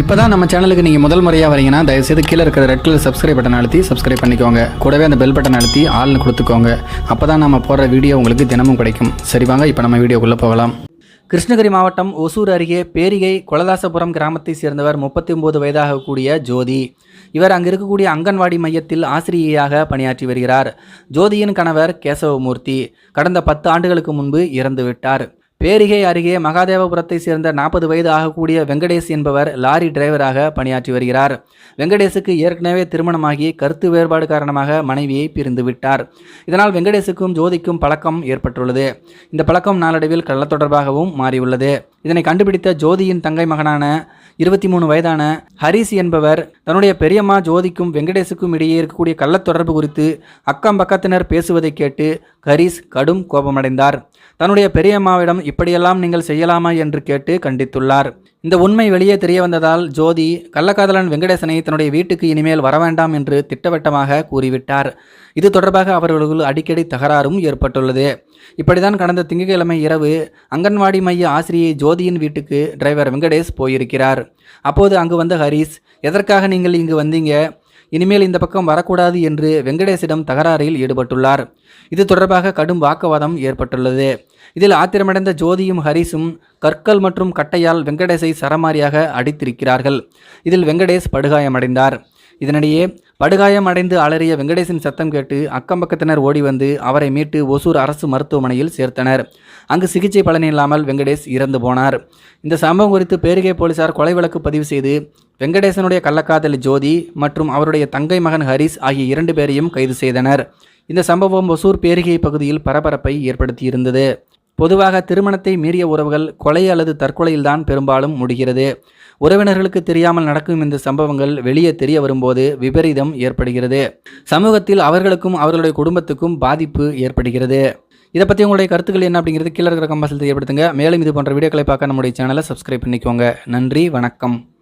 இப்போ தான் நம்ம சேனலுக்கு நீங்கள் முதல் முறையாக வரீங்கன்னா தயவுசெய்து கீழே இருக்கிற ரெட் கலர் சப்ஸ்கிரைப் பட்டன் அழுத்தி சப்ஸ்கிரைப் பண்ணிக்கோங்க. கூடவே அந்த பெல் பட்டன் அழுத்தி ஆள்னு கொடுத்துக்கோங்க. அப்போ தான் நம்ம போடுற வீடியோ உங்களுக்கு தினமும் கிடைக்கும். சரி வாங்க இப்போ நம்ம வீடியோக்குள்ளே போகலாம். கிருஷ்ணகிரி மாவட்டம் ஒசூர் அருகே பேரிகை கொலதாசபுரம் கிராமத்தை சேர்ந்தவர் முப்பத்தி ஒம்பது வயதாக கூடிய ஜோதி. இவர் அங்கு இருக்கக்கூடிய அங்கன்வாடி மையத்தில் ஆசிரியையாக பணியாற்றி வருகிறார். ஜோதியின் கணவர் கேசவமூர்த்தி. கடந்த பத்து ஆண்டுகளுக்கு முன்பு இறந்துவிட்டார். பேரிகை அருகே மகாதேவபுரத்தை சேர்ந்த நாற்பது வயது ஆகக்கூடிய வெங்கடேஷ் என்பவர் லாரி டிரைவராக பணியாற்றி வருகிறார். வெங்கடேஷுக்கு ஏற்கனவே திருமணமாகி கருத்து வேறுபாடு காரணமாக மனைவியை பிரிந்து விட்டார். இதனால் வெங்கடேஷுக்கும் ஜோதிக்கும் பழக்கம் ஏற்பட்டுள்ளது. இந்த பழக்கம் நாளடைவில் கள்ள தொடர்பாகவும் மாறியுள்ளது. இதனை கண்டுபிடித்த ஜோதியின் தங்கை மகனான இருபத்தி மூணு வயதான ஹரிஸ் என்பவர் தன்னுடைய பெரியம்மா ஜோதிக்கும் வெங்கடேஷுக்கும் இடையே இருக்கக்கூடிய கள்ளத்தொடர்பு குறித்து அக்கம் பக்கத்தினர் பேசுவதை கேட்டு ஹரிஸ் கடும் கோபமடைந்தார். தன்னுடைய பெரியம்மாவிடம் இப்படியெல்லாம் நீங்கள் செய்யலாமா என்று கேட்டு கண்டித்துள்ளார். இந்த உண்மை வெளியே தெரிய வந்ததால் ஜோதி கள்ளக்காதலன் வெங்கடேசனை தன்னுடைய வீட்டுக்கு இனிமேல் வரவேண்டாம் என்று திட்டவட்டமாக கூறிவிட்டார். இது தொடர்பாக அவர்களுக்குள் அடிக்கடி தகராறும் ஏற்பட்டுள்ளது. இப்படிதான் கடந்த திங்கட்கிழமை இரவு அங்கன்வாடி மைய ஆசிரியை ஜோதியின் வீட்டுக்கு டிரைவர் வெங்கடேஷ் போயிருக்கிறார். அப்போது அங்கு வந்த ஹரீஸ் எதற்காக நீங்கள் இங்கு வந்தீங்க? இனிமேல் இந்த பக்கம் வரக்கூடாது என்று வெங்கடேஷிடம் தகராறில் ஈடுபட்டுள்ளார். இது தொடர்பாக கடும் வாக்குவாதம் ஏற்பட்டுள்ளது. இதில் ஆத்திரமடைந்த ஜோதியும் ஹரிஸும் கற்கள் மற்றும் கட்டையால் வெங்கடேஷை சரமாரியாக அடித்திருக்கிறார்கள். இதில் வெங்கடேஷ் படுகாயமடைந்தார். இதனிடையே படுகாயம் அடைந்து அலறிய வெங்கடேசன் சத்தம் கேட்டு அக்கம் பக்கத்தினர் ஓடி வந்து அவரை மீட்டு ஒசூர் அரசு மருத்துவமனையில் சேர்த்தனர். அங்கு சிகிச்சை பலனில்லாமல் வெங்கடேஷ் இறந்து போனார். இந்த சம்பவம் குறித்து பேரிகை போலீசார் கொலை வழக்கு பதிவு செய்து வெங்கடேசனுடைய கள்ளக்காதலி ஜோதி மற்றும் அவருடைய தங்கை மகன் ஹரிஸ் ஆகிய இரண்டு பேரையும் கைது செய்தனர். இந்த சம்பவம் ஒசூர் பேரிகை பகுதியில் பரபரப்பை ஏற்படுத்தியிருந்தது. பொதுவாக திருமணத்தை மீறிய உறவுகள் கொலை அல்லது தற்கொலையில்தான் பெரும்பாலும் முடிகிறது. உறவினர்களுக்கு தெரியாமல் நடக்கும் இந்த சம்பவங்கள் வெளியே தெரிய வரும்போது விபரீதம் ஏற்படுகிறது. சமூகத்தில் அவர்களுக்கும் அவர்களுடைய குடும்பத்துக்கும் பாதிப்பு ஏற்படுகிறது. இதை பற்றி உங்களுடைய கருத்துக்கள் என்ன அப்படிங்கிறது கீழே இருக்கிற கம்பாசில் தெரியப்படுத்துங்க. மேலும் இது போன்ற வீடியோக்களை பார்க்க நம்முடைய சேனலை சப்ஸ்கிரைப் பண்ணிக்கோங்க. நன்றி வணக்கம்.